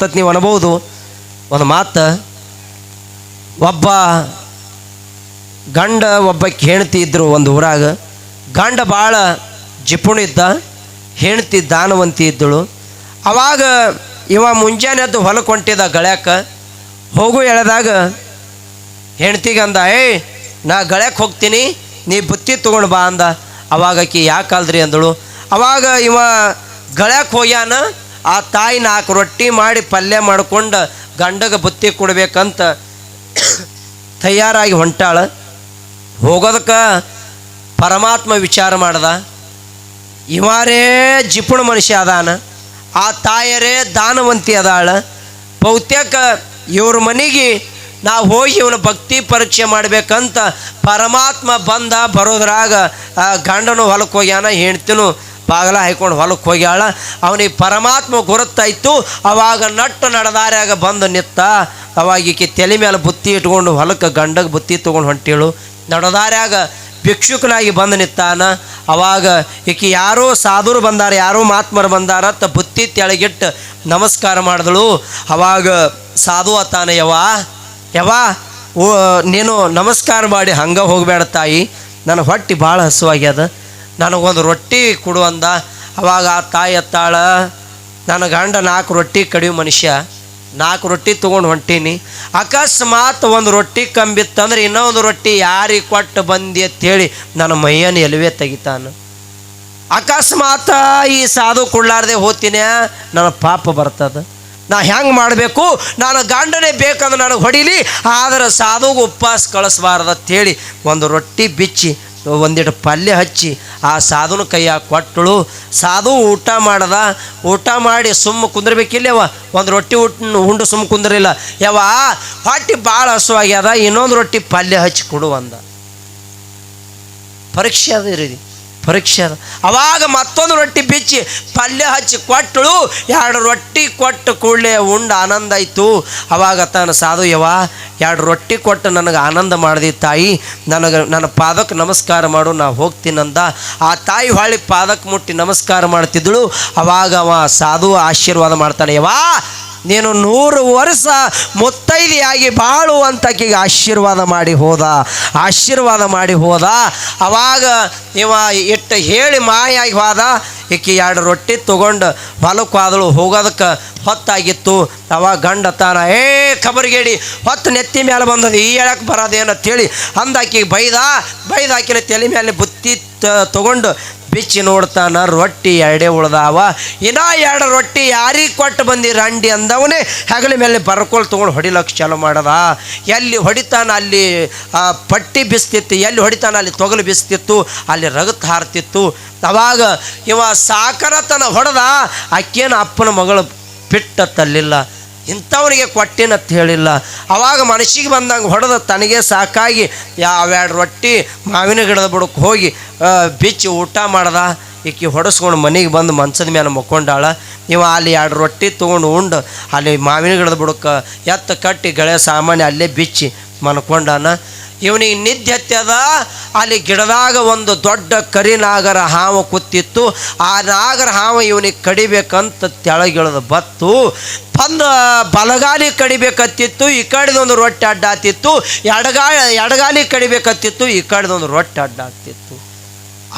ತತ್ ನೀವು ಅನ್ಬೋದು. ಒಂದು ಮಾತು, ಒಬ್ಬ ಗಂಡ, ಒಬ್ಬ ಹೆಣ್ತಿ ಇದ್ದರು ಒಂದು ಊರಾಗ, ಗಂಡ ಭಾಳ ಜಿಪುಣಿದ್ದ ಹೆಣ್ತಿ ದಾನವಂತಿ ಇದ್ದಳು. ಅವಾಗ ಇವ ಮುಂಜಾನೆ ಅದು ಹೊಲಕ್ಕೆ ಹೊಂಟಿದ್ದ ಗಳ್ಯಾಕ, ಹೋಗು ಎಳೆದಾಗ ಹೆಣ್ತಿಗೆ ಅಂದ, ಏಯ್, ನಾ ಗಳಕ್ಕೆ ಹೋಗ್ತೀನಿ, ನೀ ಬುತ್ತಿ ತೊಗೊಂಡು ಬಾ ಅಂದ. ಅವಾಗ ಆಕಿ ಯಾಕಲ್ದ್ರಿ ಅಂದಳು. ಅವಾಗ ಇವ ಗಳಕ್ಕೆ ಹೋಗ್ಯಾನ ಆ ತಾಯಿ ನಾಲ್ಕು ರೊಟ್ಟಿ ಮಾಡಿ ಪಲ್ಯ ಮಾಡ್ಕೊಂಡು ಗಂಡಗೆ ಬುತ್ತಿ ಕೊಡ್ಬೇಕಂತ ತಯಾರಾಗಿ ಹೊಂಟಾಳ. ಹೋಗೋದಕ್ಕೆ ಪರಮಾತ್ಮ ವಿಚಾರ ಮಾಡ್ದ. ಇವರೇ ಜಿಪುಣ ಮನುಷ್ಯ ಅದಾನ. ಆ ತಾಯರೇ ದಾನವಂತಿ ಅದಾಳ. ಬಹುತೇಕ ಇವ್ರ ಮನೆಗೆ ನಾವು ಹೋಗಿ ಇವನ ಭಕ್ತಿ ಪರೀಕ್ಷೆ ಮಾಡಬೇಕಂತ ಪರಮಾತ್ಮ ಬಂದ ಬರೋದ್ರಾಗ ಗಂಡನು ಹೊಲಕ್ಕೆ ಹೋಗ್ಯಾನ ಹೆಣ್ತಿನು ಬಾಗಲ ಹಾಯ್ಕೊಂಡು ಹೊಲಕ್ಕೆ ಹೋಗ್ಯಾಳ. ಅವನಿಗೆ ಪರಮಾತ್ಮ ಗುರುತಾಯ್ತು ಅವಾಗ ನಟ್ಟು ನಡೆದಾರ್ಯಾಗ ಬಂದು ನಿತ್ತ. ಅವಾಗ ಈಕೆ ತಲೆ ಮೇಲೆ ಬುತ್ತಿ ಇಟ್ಕೊಂಡು ಹೊಲಕ್ಕೆ ಗಂಡಗೆ ಬುತ್ತಿ ತೊಗೊಂಡು ಹೊಂಟೇಳು. ನಡೆದಾರ್ಯಾಗ ಭಿಕ್ಷುಕನಾಗಿ ಬಂದು ನಿತ್ತಾನ. ಅವಾಗ ಈಕೆ ಯಾರೋ ಸಾಧುರು ಬಂದಾರ, ಯಾರೋ ಮಾತ್ಮರು ಬಂದಾರ ಅಂತ ಬುತ್ತಿ ತೆಳಗಿಟ್ಟು ನಮಸ್ಕಾರ ಮಾಡಿದಳು. ಅವಾಗ ಸಾಧು ಅತ್ತಾನ ಯವಾ ಯವಾ ಓ, ನೀನು ನಮಸ್ಕಾರ ಮಾಡಿ ಹಂಗೆ ಹೋಗಬೇಡ ತಾಯಿ. ನನ್ನ ಹೊಟ್ಟೆ ಭಾಳ ಹಸುವಾಗ್ಯದ. ನನಗೊಂದು ರೊಟ್ಟಿ ಕೊಡು ಅಂದ. ಅವಾಗ ಆ ತಾಯಿ ಎತ್ತಾಳ, ನನ್ನ ಗಂಡ ನಾಲ್ಕು ರೊಟ್ಟಿ ಕಡಿಮೆ ಮನುಷ್ಯ, ನಾಲ್ಕು ರೊಟ್ಟಿ ತೊಗೊಂಡು ಹೊಂಟೀನಿ. ಅಕಸ್ಮಾತ್ ಒಂದು ರೊಟ್ಟಿ ಕಂಬಿತ್ತಂದ್ರೆ ಇನ್ನೊಂದು ರೊಟ್ಟಿ ಯಾರಿಗೆ ಕೊಟ್ಟು ಬಂದಿ ಅಂತೇಳಿ ನನ್ನ ಮೈಯನ್ನು ಎಲುವೆ ತೆಗಿತಾನೆ. ಅಕಸ್ಮಾತ್ ಈ ಸಾಧು ಕೊಡ್ಲಾರ್ದೆ ಹೋಗ್ತೀನಿ, ನನ್ನ ಪಾಪ ಬರ್ತದ. ನಾ ಹೆಂಗೆ ಮಾಡಬೇಕು? ನಾನು ಗಂಡನೇ ಬೇಕಂದ್ರೆ ನನಗೆ ಹೊಡಿಲಿ, ಆದ್ರೆ ಸಾಧುಗೆ ಉಪವಾಸ ಕಳಿಸ್ಬಾರ್ದು ಅಂತೇಳಿ ಒಂದು ರೊಟ್ಟಿ ಬಿಚ್ಚಿ ಒಂದಿಟ್ಟು ಪಲ್ಯ ಹಚ್ಚಿ ಆ ಸಾಧುನ ಕೈಯಾಗ ಕೊಟ್ಟಳು. ಸಾಧು ಊಟ ಮಾಡ್ದ. ಊಟ ಮಾಡಿ ಸುಮ್ಮ ಕುಂದ್ರಬೇಕಿಲ್ಲವ ಒಂದು ರೊಟ್ಟಿ ಊಟ ಉಂಡು ಸುಮ್ಮ ಕುಂದ್ರಿಲ್ಲ ಯಾವ ಹೊಟ್ಟಿ ಭಾಳ ಹಸುವಾಗ್ಯದ ಇನ್ನೊಂದು ರೊಟ್ಟಿ ಪಲ್ಯ ಹಚ್ಚಿ ಕೊಡು ಅಂದ. ಪರೀಕ್ಷೆ ಅದ ರೀ ಪರೀಕ್ಷೆ ಅದ. ಅವಾಗ ಮತ್ತೊಂದು ರೊಟ್ಟಿ ಬಿಚ್ಚಿ ಪಲ್ಯ ಹಚ್ಚಿ ಕೊಟ್ಟಳು. ಎರಡು ರೊಟ್ಟಿ ಕೊಟ್ಟು ಕೂಡಲೇ ಉಂಡು ಆನಂದ ಆಯಿತು. ಅವಾಗ ತಾನು ಸಾಧು ಯವ ಎರಡು ರೊಟ್ಟಿ ಕೊಟ್ಟು ನನಗೆ ಆನಂದ ಮಾಡಿದೆ ತಾಯಿ. ನನಗೆ ನನ್ನ ಪಾದಕ್ಕೆ ನಮಸ್ಕಾರ ಮಾಡು, ನಾ ಹೋಗ್ತೀನಂದ. ಆ ತಾಯಿ ಹೊಳ್ಳಿ ಪಾದಕ್ಕೆ ಮುಟ್ಟಿ ನಮಸ್ಕಾರ ಮಾಡ್ತಿದ್ದಳು. ಅವಾಗ ಅವ ಸಾಧು ಆಶೀರ್ವಾದ ಮಾಡ್ತಾನೆ ಯವಾ ನೀನು ನೂರು ವರ್ಷ ಮುತ್ತೈದೆಯಾಗಿ ಬಾಳು ಆಶೀರ್ವಾದ ಮಾಡಿ ಹೋದ. ಆಶೀರ್ವಾದ ಮಾಡಿ ಹೋದ. ಅವಾಗ ಇವ ಇಟ್ಟು ಹೇಳಿ ಮಾಯಾಗಿ ಹೋದ. ಈಕೆ ಎರಡು ರೊಟ್ಟಿ ತೊಗೊಂಡು ಹೊಲಕ್ಕೆ ಹೋದಳು ಹೋಗೋದಕ್ಕೆ ಹೊತ್ತಾಗಿತ್ತು. ಅವಾಗ ಗಂಡ ತಾನ, ಏ, ಕಬರ್ಗೇಡಿ, ಹೊತ್ತು ನೆತ್ತಿ ಮೇಲೆ ಬಂದದ ಈ ಹೇಳಕ್ಕೆ ಬರೋದೇನು ಅಂತೇಳಿ ಅಂದಾಕಿಗೆ ಬೈದ. ಬೈದ ಆಕಿನ ತಲೆ ಮೇಲೆ ಬುತ್ತಿ ತೊಗೊಂಡು ಬಿಚ್ಚಿ ನೋಡ್ತಾನ, ರೊಟ್ಟಿ ಎರಡೇ ಉಳ್ದಾವ. ಇನ್ನ ಎರಡು ರೊಟ್ಟಿ ಯಾರಿಗೆ ಕೊಟ್ಟು ಬಂದಿ ರಂಡಿ ಅಂದವನೇ ಹೆಗಲ ಮೇಲೆ ಬರ್ಕೊಲ್ ತೊಗೊಂಡು ಹೊಡಿಲಕ್ಕೆ ಚಾಲು ಮಾಡದ. ಎಲ್ಲಿ ಹೊಡಿತಾನ ಅಲ್ಲಿ ಪಟ್ಟಿ ಬಿಸ್ತಿತ್ತು, ಎಲ್ಲಿ ಹೊಡಿತಾನ ಅಲ್ಲಿ ತೊಗಲು ಬಿಸ್ತಿತ್ತು, ಅಲ್ಲಿ ರಗತ್ ಹಾರ್ತಿತ್ತು. ಅವಾಗ ಇವ ಸಾಕರತನ ಹೊಡೆದ ಅಕ್ಕೇನ ಅಪ್ಪನ ಮಗಳು ಪಿಟ್ಟ ತಲ್ಲಿಲ್ಲ. ಇಂಥವನಿಗೆ ಕೊಟ್ಟಿನಂತ ಹೇಳಿಲ್ಲ. ಅವಾಗ ಮನಸ್ಸಿಗೆ ಬಂದಂಗೆ ಹೊಡೆದ ತನಗೆ ಸಾಕಾಗಿ ಯಾವೆರಡು ರೊಟ್ಟಿ ಮಾವಿನ ಗಿಡದ ಬುಡಕ್ಕೆ ಹೋಗಿ ಬಿಚ್ಚಿ ಊಟ ಮಾಡ್ದ. ಈಕಿ ಹೊಡೆಸ್ಕೊಂಡು ಮನೆಗೆ ಬಂದು ಮಂಚದ ಮೇಲೆ ಮಕ್ಕೊಂಡಾಳ. ನೀವು ಅಲ್ಲಿ ಎರಡು ರೊಟ್ಟಿ ತೊಗೊಂಡು ಉಂಡು, ಅಲ್ಲಿ ಮಾವಿನ ಗಿಡದ ಬುಡಕ್ಕೆ ಎತ್ತ ಕಟ್ಟಿ ಗಳೆ ಸಾಮಾನ್ಯ ಅಲ್ಲೇ ಬಿಚ್ಚಿ ಮನ್ಕೊಂಡಾನ ಇವನಿಗೆ ನಿದ್ದೆ ಅಲ್ಲಿ ಗಿಡದಾಗ ಒಂದು ದೊಡ್ಡ ಕರಿ ನಾಗರ ಹಾವು ಕೂತಿತ್ತು. ಆ ನಾಗರ ಹಾವು ಇವನಿಗೆ ಕಡಿಬೇಕಂತ ತೆಳಗಿಳಿದ ಬತ್ತು. ಬಂದ ಬಲಗಾಲಿ ಕಡಿಬೇಕತ್ತಿತ್ತು, ಈ ಕಡೆದೊಂದು ರೊಟ್ಟೆ ಅಡ್ಡ ಆತಿತ್ತು ಎಡಗಾ ಎಡಗಾಲಿ ಕಡಿಬೇಕತ್ತಿತ್ತು, ಈ ಕಡೆದೊಂದು ರೊಟ್ಟಿ ಅಡ್ಡ ಆಗ್ತಿತ್ತು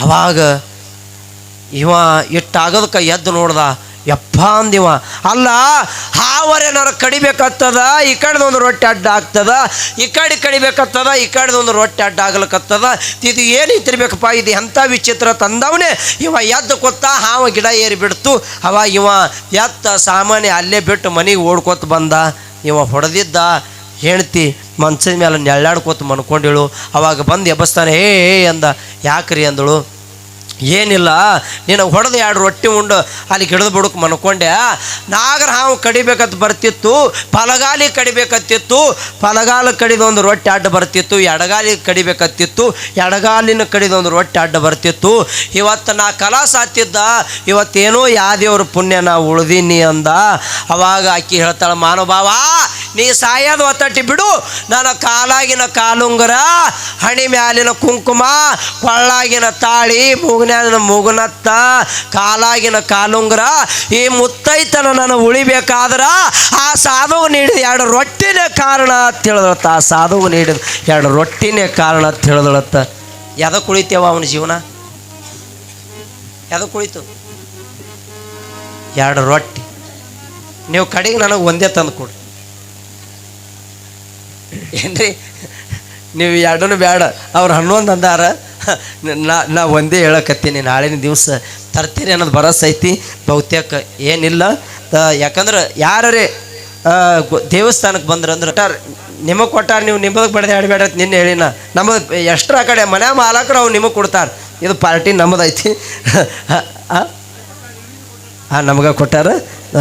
ಅವಾಗ ಇವ ಇಟ್ಟಾಗೋದಕ್ಕೆ ಎದ್ದು ನೋಡ್ದ ಯಪ್ಪ ಅಂದಿವ. ಅಲ್ಲ ಹಾವರೆ ನಾನು ಕಡಿಬೇಕಾಗ್ತದ, ಈ ಕಡೆದೊಂದು ರೊಟ್ಟಿ ಅಡ್ಡ ಆಗ್ತದ, ಈ ಕಡೆ ಕಡಿಬೇಕತ್ತದ ಈ ಕಡೆದೊಂದು ರೊಟ್ಟಿ ಅಡ್ಡ ಆಗ್ಲಿಕ್ಕತ್ತದ ಇದು ಏನು ಇತ್ತಿರ್ಬೇಕಪ್ಪ ಇದು ಎಂಥ ವಿಚಿತ್ರ ತಂದವನೇ. ಇವ ಎದ್ದು ಕೊತ್ತ ಹಾವ ಗಿಡ ಏರಿ ಬಿಡ್ತು. ಅವಾಗ ಇವ ಎತ್ತ ಸಾಮಾನ್ಯ ಅಲ್ಲೇ ಬಿಟ್ಟು ಮನೆಗೆ ಓಡ್ಕೊತ ಬಂದ. ಇವ ಹೊಡೆದಿದ್ದ ಹೆಣ್ತಿ ಮನ್ಸಿನ ಮೇಲೆ ನೆಳ್ಳಾಡ್ಕೊತ ಮನ್ಕೊಂಡಿಳು. ಅವಾಗ ಬಂದು ಎಬ್ಬಸ್ತಾನೆ ಹೇ ಅಂದ. ಯಾಕ್ರಿ ಅಂದಳು? ಏನಿಲ್ಲ ನೀನು ಹೊಡೆದು ಎರಡು ರೊಟ್ಟಿ ಉಂಡು, ಅಲ್ಲಿ ಗಿಡದ ಬುಡಕ್ಕೆ ಮನ್ಕೊಂಡೆ. ನಾಗರ ಹಾವು ಕಡಿಬೇಕಂತ ಬರ್ತಿತ್ತು, ಫಲಗಾಲಿ ಕಡಿಬೇಕತ್ತಿತ್ತು ಫಲಗಾಲ ಕಡಿದೊಂದು ರೊಟ್ಟಿ ಅಡ್ಡ ಬರ್ತಿತ್ತು, ಎಡಗಾಲಿ ಕಡಿಬೇಕತ್ತಿತ್ತು ಎಡಗಾಲಿನ ಕಡಿದ ಒಂದು ರೊಟ್ಟಿ ಅಡ್ಡ ಬರ್ತಿತ್ತು. ಇವತ್ತು ನಾ ಕಲಾ ಸಾತ್ತಿದ್ದ ಇವತ್ತೇನೋ ಯಾದೇವ್ರ ಪುಣ್ಯ ನಾ ಉಳ್ದೀನಿ ಅಂದ. ಅವಾಗ ಆಕಿ ಹೇಳ್ತಾಳೆ ಮಾನಭಾವ ನೀ ಸಾಯೋದು ಒತ್ತಟ್ಟಿ ಬಿಡು. ನನ್ನ ಕಾಲಾಗಿನ ಕಾಲುಂಗರ, ಹಣಿ ಮ್ಯಾಲಿನ ಕುಂಕುಮ, ಕೊಳ್ಳಾಗಿನ ತಾಳಿ ಮೂಗಿನ ಮೂಗುನತ್ತ, ಕಾಲಾಗಿನ ಕಾಲುಂಗರ. ಈ ಮುತ್ತೈತನ ನಾನು ಉಳಿಬೇಕಾದ್ರ ಆ ಸಾಧುವು ನೀಡಿದ ಎರಡು ರೊಟ್ಟಿನೇ ಕಾರಣ ಅಂತ ಹೇಳಿದಳತ್ತ ಆ ಸಾಧುವು ನೀಡಿದ ಎರಡು ರೊಟ್ಟಿನೇ ಕಾರಣ ಅಂತ ಹೇಳಿದಳತ್ತ ಯಾವ್ದಕ್ಕೆ ಕುಳಿತೇವ ಅವನ ಜೀವನ? ಯಾವ್ದಕ್ಕೆ ಕುಳಿತು ಎರಡು ರೊಟ್ಟಿ. ನೀವು ಕಡೆಗೆ ನನಗೆ ಒಂದೇ ತಂದು ಕೊಡಿ. ಏನ್ರಿ? ನೀವು ಎರಡೂ ಬೇಡ ಅವ್ರು ಹನ್ನೊಂದು ಅಂದಾರ ನಾ ನಾ ಒಂದೇ ಹೇಳಕತ್ತೀನಿ ನಾಳಿನ ದಿವಸ ತರ್ತೀರಿ ಅನ್ನೋದು ಭರವಸೆ ಐತಿ ಬಹುತೇಕ ಏನಿಲ್ಲ. ಆ, ಯಾಕಂದ್ರೆ ಯಾರೇ ದೇವಸ್ಥಾನಕ್ಕೆ ಬಂದ್ರೆ ಅಂದ್ರೆ ನಿಮಗೆ ಕೊಟ್ಟಾರ ನೀವು ನಿಮ್ಮದಕ್ಕೆ ಬಡ್ದು ಆಡಬೇಡ ನಿನ್ನೆ ಹೇಳಿನ. ನಮ್ಮದು ಎಷ್ಟರ ಕಡೆ ಮನೆ ಮಾಲಕರು ಅವ್ರು ನಿಮಗೆ ಕೊಡ್ತಾರೆ. ಇದು ಪಾರ್ಟಿ ನಮ್ಮದೈತಿ ಆ ಹಾಂ ನಮಗೆ ಕೊಟ್ಟಾರ.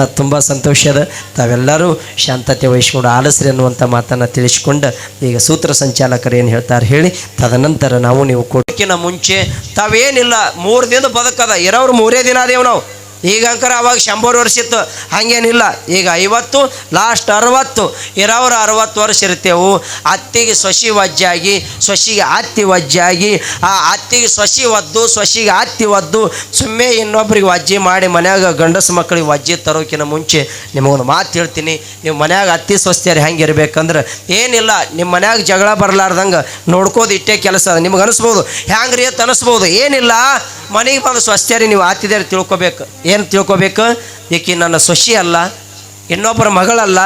ತುಂಬ ಸಂತೋಷ ಅದ. ತಾವೆಲ್ಲರೂ ಶಾಂತತೆ ವಹಿಸ್ಕೊಂಡು ಆಲಸ್ರಿ ಅನ್ನುವಂಥ ಮಾತನ್ನು ತಿಳಿಸ್ಕೊಂಡು ಈಗ ಸೂತ್ರ ಸಂಚಾಲಕರು ಏನು ಹೇಳ್ತಾರೆ ಹೇಳಿ. ತದನಂತರ ನಾವು ನೀವು ಕೊಡೋಕ್ಕಿಂತ ಮುಂಚೆ ತಾವೇನಿಲ್ಲ, ಮೂರು ದಿನ ಬದುಕದ. ಇರೋರು ಮೂರೇ ದಿನ ಅದೇವು ನಾವು. ಈಗ ಅಂಕರ ಅವಾಗ ಶಂಬರ್ ವರ್ಷ ಇತ್ತು. ಹಾಗೇನಿಲ್ಲ. ಈಗ ಐವತ್ತು ಲಾಸ್ಟ್ ಅರವತ್ತು. ಇರೋರು ಅರವತ್ತು ವರ್ಷ ಇರ್ತೇವು. ಅತ್ತಿಗೆ ಸೊಸಿ ವಜ್ಜಾಗಿ, ಸೊಸಿಗೆ ಅತ್ತಿ ವಜ್ಜಾಗಿ, ಆ ಅತ್ತಿಗೆ ಸೊಸಿ ಒದ್ದು, ಸೊಸಿಗೆ ಅತ್ತಿ ಒದ್ದು, ಸುಮ್ಮನೆ ಇನ್ನೊಬ್ರಿಗೆ ವಜ್ಜಿ ಮಾಡಿ ಮನ್ಯಾಗ ಗಂಡಸು ಮಕ್ಕಳಿಗೆ ವಜ್ಜಿ ತರೋಕಿನ ಮುಂಚೆ ನಿಮಗೊಂದು ಮಾತು ಹೇಳ್ತೀನಿ. ನೀವು ಮನ್ಯಾಗ ಅತ್ತಿ ಸ್ವಸ್ಥ್ಯರು ಹೆಂಗೆ ಇರ್ಬೇಕಂದ್ರೆ ಏನಿಲ್ಲ, ನಿಮ್ಮ ಮನ್ಯಾಗ ಜಗಳ ಬರಲಾರ್ದಂಗೆ ನೋಡ್ಕೋದು ಇಟ್ಟೇ ಕೆಲಸ ಅದ. ನಿಮ್ಗೆ ಅನಿಸ್ಬೋದು? ಹ್ಯಾಂಗ್ರಿ ಅಂತ ಅನಿಸ್ಬೋದು? ಏನಿಲ್ಲ. ಮನೆಗೆ ಬಂದು ಸ್ವಸ್ಥ್ಯರಿ ನೀವು ಆತಿದ್ಯಾರು ತಿಳ್ಕೊಬೇಕು. ಏನು ತಿಳ್ಕೊಬೇಕು? ಈಕೆ ನನ್ನ ಸೊಸಿ ಅಲ್ಲ, ಇನ್ನೊಬ್ಬರ ಮಗಳಲ್ಲ,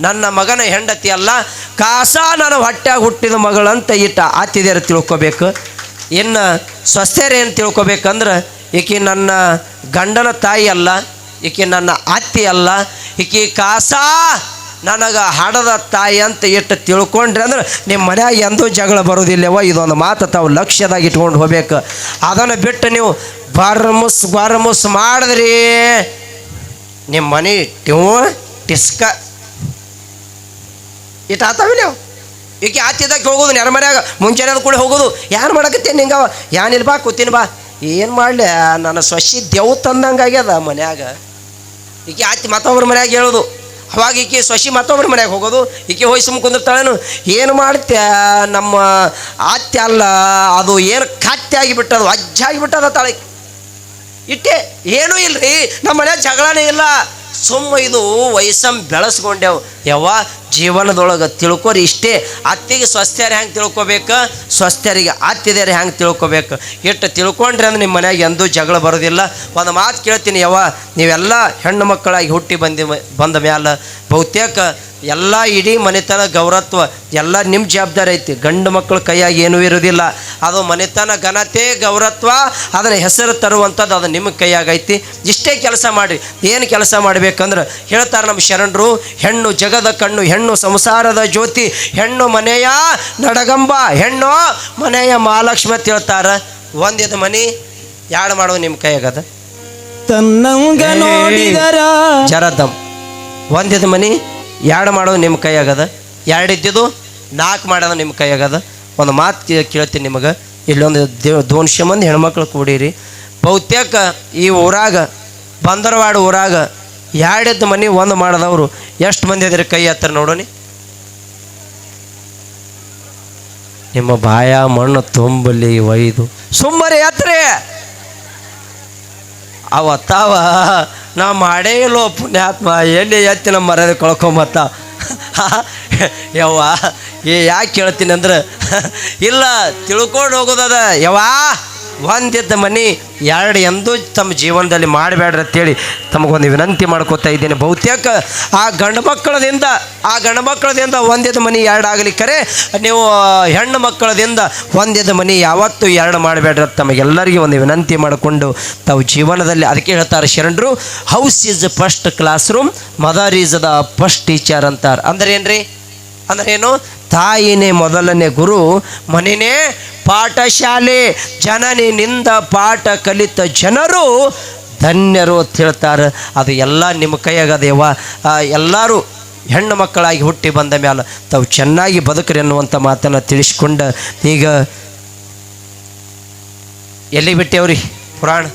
ನನ್ನ ಮಗನ ಹೆಂಡತಿ ಅಲ್ಲ, ಕಾಸ ನನ್ನ ಹೊಟ್ಟೆಗೆ ಹುಟ್ಟಿದ ಮಗಳಂತ ಈಟ ಆತಿದ್ಯಾರ ತಿಳ್ಕೊಬೇಕು. ಇನ್ನು ಏನು ತಿಳ್ಕೊಬೇಕಂದ್ರೆ, ಈಕೆ ನನ್ನ ಗಂಡನ ತಾಯಿ ಅಲ್ಲ, ಈಕೆ ನನ್ನ ಅತ್ತಿ ಅಲ್ಲ, ಈಕೆ ಕಾಸ ನನಗೆ ಹಡದ ತಾಯಿ ಅಂತ ಇಟ್ಟು ತಿಳ್ಕೊಂಡ್ರೆ ಅಂದ್ರೆ ನಿಮ್ಮ ಮನ್ಯಾಗ ಎಂದೂ ಜಗಳ ಬರೋದಿಲ್ಲವೋ, ಇದೊಂದು ಮಾತು ತಾವು ಲಕ್ಷ್ಯದಾಗ ಇಟ್ಕೊಂಡು ಹೋಗ್ಬೇಕು. ಅದನ್ನು ಬಿಟ್ಟು ನೀವು ಬಾರಮುಸ್ ಬರ್ಮುಸ್ ಮಾಡಿದ್ರಿ. ನಿಮ್ಮ ಮನೆ ಟಿವ್ ಟಿಸ್ಕ. ಇಟ್ಟು ಆತಾವಿ ನೀವು ಈಕೆ ಆತಿದ್ದಕ್ಕೆ ಹೋಗೋದು, ನೆರ ಮನ್ಯಾಗ ಮುಂಚೆನೆ ಕೂಡ ಹೋಗೋದು. ಏನು ಮಾಡಕತ್ತೇನೆ ಹಿಂಗವ ಏನಿಲ್ಲ ಬಾ, ಕೂತೀನಿ ಬಾ. ಏನು ಮಾಡಲಿ? ನನ್ನ ಸೊಸಿ ದೇವ್ ತಂದಂಗೆ ಆಗ್ಯದ ಮನ್ಯಾಗ. ಈಕೆ ಆತಿ ಮತ್ತೊಬ್ಬರ ಮನ್ಯಾಗ ಹೇಳೋದು. ಅವಾಗ ಈಕೆ ಸೊಸಿ ಮತ್ತೊಬ್ಬರ ಮನೆಯಾಗ ಹೋಗೋದು. ಈಕೆ ಹೋಗಿ ಸುಮ್ಮ ಕುಂದಿರ್ತಾಳೇನು? ಏನು ಮಾಡ್ತ್ಯಾ? ನಮ್ಮ ಆತ್ಯ ಅಲ್ಲ, ಅದು ಏನು ಕತ್ತೆ ಆಗಿಬಿಟ್ಟದು ಅಜ್ಜಾಗಿಬಿಟ್ಟದ ತಾಳೆ ಇಟ್ಟೆ. ಏನೂ ಇಲ್ರಿ. ನಮ್ಮ ಮನೆ ಜಗಳನೇ ಇಲ್ಲ. ಸುಮ್ಮ ಇದು ವಯಸ್ಸಂ ಬೆಳೆಸ್ಕೊಂಡೆವು. ಯವ್ವ ಜೀವನದೊಳಗೆ ತಿಳ್ಕೊರಿ ಇಷ್ಟೇ. ಅತ್ತಿಗೆ ಸ್ವಸ್ಥ್ಯರು ಹೆಂಗೆ ತಿಳ್ಕೊಬೇಕು? ಸ್ವಸ್ಥ್ಯರಿಗೆ ಅತ್ತಿದ್ಯಾರು ಹೆಂಗೆ ತಿಳ್ಕೊಬೇಕು? ಎಷ್ಟು ತಿಳ್ಕೊಂಡ್ರೆ ಅಂದ್ರೆ ನಿಮ್ಮ ಮನ್ಯಾಗ ಎಂದೂ ಜಗಳ ಬರೋದಿಲ್ಲ. ಒಂದು ಮಾತು ಕೇಳ್ತೀನಿ ಯಾವ ನೀವೆಲ್ಲ ಹೆಣ್ಣು ಮಕ್ಕಳಾಗಿ ಹುಟ್ಟಿ ಬಂದಿ ಬಂದ ಮ್ಯಾಲ ಬಹುತೇಕ ಎಲ್ಲ ಇಡೀ ಮನೆತನ ಗೌರತ್ವ, ಎಲ್ಲ ನಿಮ್ಮ ಜವಾಬ್ದಾರಿ ಐತಿ. ಗಂಡು ಮಕ್ಕಳ ಕೈಯಾಗಿ ಏನೂ ಇರೋದಿಲ್ಲ. ಅದು ಮನೆತನ ಘನತೆ, ಗೌರತ್ವ, ಅದರ ಹೆಸರು ತರುವಂಥದ್ದು ಅದು ನಿಮ್ಮ ಕೈಯಾಗೈತಿ ಇಷ್ಟೇ ಕೆಲಸ ಮಾಡಿರಿ. ಏನು ಕೆಲಸ ಮಾಡಬೇಕಂದ್ರೆ ಹೇಳ್ತಾರೆ ನಮ್ಮ ಶರಣರು, ಹೆಣ್ಣು ಜಗದ ಕಣ್ಣು, ಹೆಣ್ಣು ಸಂಸಾರದ ಜ್ಯೋತಿ ಹೆಣ್ಣು ಮನೆಯ ನಡಗಂಬ ಹೆಣ್ಣು ಮನೆಯ ಮಹಾಲಕ್ಷ್ಮಿ ಅಂತ ಹೇಳ್ತಾರೆ. ಒಂದಿದ ಮನಿ ಯಾಡ್ ಮಾಡೋ ನಿಮ್ಮ ಕೈಯಾಗದ? ತನ್ನಂಗ ನೋಡಿದರ. ಜರದಮ್ ಒಂದಿದ ಮನಿ ಎರಡು ಮಾಡೋ ನಿಮ್ಮ ಕೈಯಾಗದ? ಎರಡಿದ್ದಿದ್ದು ನಾಲ್ಕು ಮಾಡೋದು ನಿಮ್ಮ ಕೈಯಾಗದ? ಒಂದು ಮಾತು ಕೇಳ್ತೀನಿ ನಿಮಗೆ. ಇಲ್ಲೊಂದು ದೇವ್ ದೋನ್ಶೆ ಮಂದಿ ಹೆಣ್ಮಕ್ಳು ಕೂಡಿರಿ. ಬಹುತೇಕ ಈ ಊರಾಗ ಬಂದರವಾಡ ಊರಾಗ ಎರಡಿದ್ದ ಮನಿ ಒಂದು ಮಾಡದವರು. ಎಷ್ಟು ಮಂದಿ ಅದ್ರ ಕೈ ಹತ್ತಿರ ನೋಡೋನಿ? ನಿಮ್ಮ ಬಾಯ ಮಣ್ಣು ತುಂಬಲಿ ಒಯ್ದು. ಸುಮ್ಮನೆ ಎತ್ತರೆ. ಅವತ್ತಾವ ನಾ ಮಾಡೇ ಇಲ್ಲೋ ಪುಣ್ಯಾತ್ಮ, ಎಲ್ಲಿ ಎತ್ತಿನ ಮರ್ಯಾದೆ ಕಳ್ಕೊಂಬತ್ತ? ಯವ್ವ, ಏ ಯಾಕೆ ಕೇಳ್ತೀನಿ ಅಂದ್ರೆ, ಇಲ್ಲ, ತಿಳ್ಕೊಂಡು ಹೋಗೋದದ, ಯವ್ವಾ. ಒಂದಿದ್ದ ಮನೆ ಎರಡು ಎಂದು ತಮ್ಮ ಜೀವನದಲ್ಲಿ ಮಾಡಬೇಡ್ರಿ ಅಂತೇಳಿ ತಮಗೊಂದು ವಿನಂತಿ ಮಾಡ್ಕೋತಾ ಇದ್ದೀನಿ. ಬಹುತೇಕ ಆ ಗಂಡು ಮಕ್ಕಳದಿಂದ, ಆ ಗಂಡು ಮಕ್ಕಳದಿಂದ ಒಂದಿದ್ದ ಮನೆ ಎರಡು ಆಗಲಿ. ಕರೆ, ನೀವು ಹೆಣ್ಣು ಮಕ್ಕಳದಿಂದ ಒಂದಿದ್ದ ಮನೆ ಯಾವತ್ತೂ ಎರಡು ಮಾಡಬೇಡ್ರಿ ತಮಗೆಲ್ಲರಿಗೂ ಒಂದು ವಿನಂತಿ ಮಾಡಿಕೊಂಡು ತಾವು ಜೀವನದಲ್ಲಿ ಅದಕ್ಕೆ ಹೇಳ್ತಾರೆ ಶರಣರು house is first class room mother is the first teacher ಅಂತಾರೆ. ಅಂದ್ರೆ ರೀ ಅಂದ್ರೆ ಏನು ತಾಯಿನೇ ಮೊದಲನೇ ಗುರು. ಮನೆನೇ ಪಾಠಶಾಲೆ. ಜನನಿನಿಂದ ಪಾಠ ಕಲಿತ ಜನರು ಧನ್ಯರು ಅಂತ ಹೇಳ್ತಾರೆ. ಅದು ಎಲ್ಲ ನಿಮ್ಮ ಕೈಯಾಗದೇವ ಎಲ್ಲರೂ ಹೆಣ್ಣು ಮಕ್ಕಳಾಗಿ ಹುಟ್ಟಿ ಬಂದ ಮೇಲೆ ತಾವು ಚೆನ್ನಾಗಿ ಬದುಕ್ರಿ ಅನ್ನುವಂಥ ಮಾತನ್ನು ತಿಳಿಸ್ಕೊಂಡು. ಈಗ ಎಲ್ಲಿ ಬಿಟ್ಟೇವ್ರಿ ಪುರಾಣ?